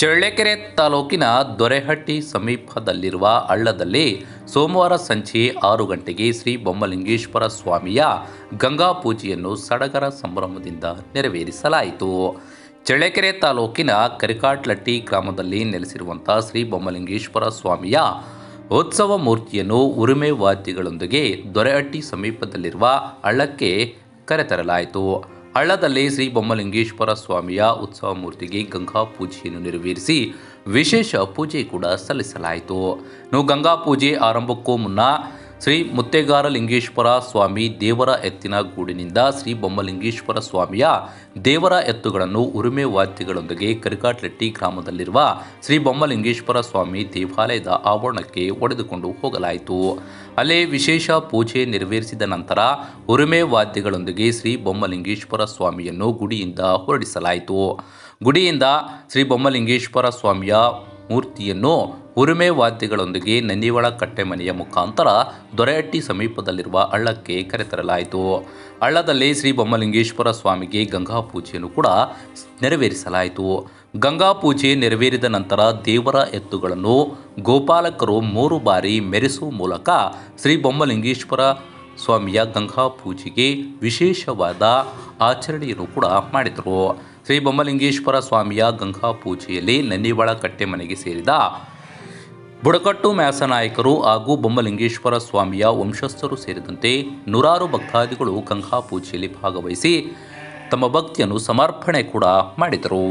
ಚಳ್ಳಕೆರೆ ತಾಲೂಕಿನ ದೊರೆಹಟ್ಟಿ ಸಮೀಪದಲ್ಲಿರುವ ಹಳ್ಳದಲ್ಲಿ ಸೋಮವಾರ ಸಂಜೆ ಆರು ಗಂಟೆಗೆ ಶ್ರೀ ಬೊಮ್ಮಲಿಂಗೇಶ್ವರ ಸ್ವಾಮಿಯ ಗಂಗಾ ಪೂಜೆಯನ್ನು ಸಡಗರ ಸಂಭ್ರಮದಿಂದ ನೆರವೇರಿಸಲಾಯಿತು. ಚಳ್ಳಕೆರೆ ತಾಲೂಕಿನ ಕರಿಕಾಟ್ಲಟ್ಟಿ ಗ್ರಾಮದಲ್ಲಿ ನೆಲೆಸಿರುವಂಥ ಶ್ರೀ ಬೊಮ್ಮಲಿಂಗೇಶ್ವರ ಸ್ವಾಮಿಯ ಉತ್ಸವ ಮೂರ್ತಿಯನ್ನು ಉರುಮೆ ವಾದ್ಯಗಳೊಂದಿಗೆ ದೊರೆಹಟ್ಟಿ ಸಮೀಪದಲ್ಲಿರುವ ಹಳ್ಳಕ್ಕೆ ಕರೆತರಲಾಯಿತು. ಹಳ್ಳದಲ್ಲಿ ಶ್ರೀ ಬೊಮ್ಮಲಿಂಗೇಶ್ವರ ಸ್ವಾಮಿಯ ಉತ್ಸವ ಮೂರ್ತಿಗೆ ಗಂಗಾ ಪೂಜೆಯನ್ನು ನೆರವೇರಿಸಿ ವಿಶೇಷ ಪೂಜೆ ಕೂಡ ಸಲ್ಲಿಸಲಾಯಿತು. ಗಂಗಾ ಪೂಜೆ ಆರಂಭಕ್ಕೂ ಮುನ್ನ ಶ್ರೀ ಮುತ್ತೆಗಾರ ಲಿಂಗೇಶ್ವರ ಸ್ವಾಮಿ ದೇವರ ಎತ್ತಿನ ಗೂಡಿನಿಂದ ಶ್ರೀ ಬೊಮ್ಮಲಿಂಗೇಶ್ವರ ಸ್ವಾಮಿಯ ದೇವರ ಎತ್ತುಗಳನ್ನು ಉರುಮೆ ವಾದ್ಯಗಳೊಂದಿಗೆ ಕರಿಕಾಟ್ಲೆಟ್ಟಿ ಗ್ರಾಮದಲ್ಲಿರುವ ಶ್ರೀ ಬೊಮ್ಮಲಿಂಗೇಶ್ವರ ಸ್ವಾಮಿ ದೇವಾಲಯದ ಆವರಣಕ್ಕೆ ಒಡೆದುಕೊಂಡು ಹೋಗಲಾಯಿತು. ಅಲ್ಲೇ ವಿಶೇಷ ಪೂಜೆ ನೆರವೇರಿಸಿದ ನಂತರ ಉರುಮೆ ವಾದ್ಯಗಳೊಂದಿಗೆ ಶ್ರೀ ಬೊಮ್ಮಲಿಂಗೇಶ್ವರ ಸ್ವಾಮಿಯನ್ನು ಗುಡಿಯಿಂದ ಹೊರಡಿಸಲಾಯಿತು. ಗುಡಿಯಿಂದ ಶ್ರೀ ಬೊಮ್ಮಲಿಂಗೇಶ್ವರ ಸ್ವಾಮಿಯ ಮೂರ್ತಿಯನ್ನು ಉರುಮೆ ವಾದ್ಯಗಳೊಂದಿಗೆ ನಂದಿವಳ ಕಟ್ಟೆಮನೆಯ ಮುಖಾಂತರ ದೊರೆಹಟ್ಟಿ ಸಮೀಪದಲ್ಲಿರುವ ಹಳ್ಳಕ್ಕೆ ಕರೆತರಲಾಯಿತು. ಹಳ್ಳದಲ್ಲಿ ಶ್ರೀ ಬೊಮ್ಮಲಿಂಗೇಶ್ವರ ಸ್ವಾಮಿಗೆ ಗಂಗಾ ಪೂಜೆಯನ್ನು ಕೂಡ ನೆರವೇರಿಸಲಾಯಿತು. ಗಂಗಾ ಪೂಜೆ ನೆರವೇರಿದ ನಂತರ ದೇವರ ಎತ್ತುಗಳನ್ನು ಗೋಪಾಲಕರು ಮೂರು ಬಾರಿ ಮೆರೆಸುವ ಮೂಲಕ ಶ್ರೀ ಬೊಮ್ಮಲಿಂಗೇಶ್ವರ ಸ್ವಾಮಿಯ ಗಂಗಾ ಪೂಜೆಗೆ ವಿಶೇಷವಾದ ಆಚರಣೆಯನ್ನು ಕೂಡ ಮಾಡಿದರು. ಶ್ರೀ ಬೊಮ್ಮಲಿಂಗೇಶ್ವರ ಸ್ವಾಮಿಯ ಗಂಗಾ ಪೂಜೆಯಲ್ಲಿ ನನ್ನಿವಾಳ ಕಟ್ಟೆಮನೆಗೆ ಸೇರಿದ ಬುಡಕಟ್ಟು ಮ್ಯಾಸನಾಯಕರು ಹಾಗೂ ಬೊಮ್ಮಲಿಂಗೇಶ್ವರ ಸ್ವಾಮಿಯ ವಂಶಸ್ಥರು ಸೇರಿದಂತೆ ನೂರಾರು ಭಕ್ತಾದಿಗಳು ಗಂಗಾ ಪೂಜೆಯಲ್ಲಿ ಭಾಗವಹಿಸಿ ತಮ್ಮ ಭಕ್ತಿಯನ್ನು ಸಮರ್ಪಣೆ ಕೂಡ ಮಾಡಿದರು.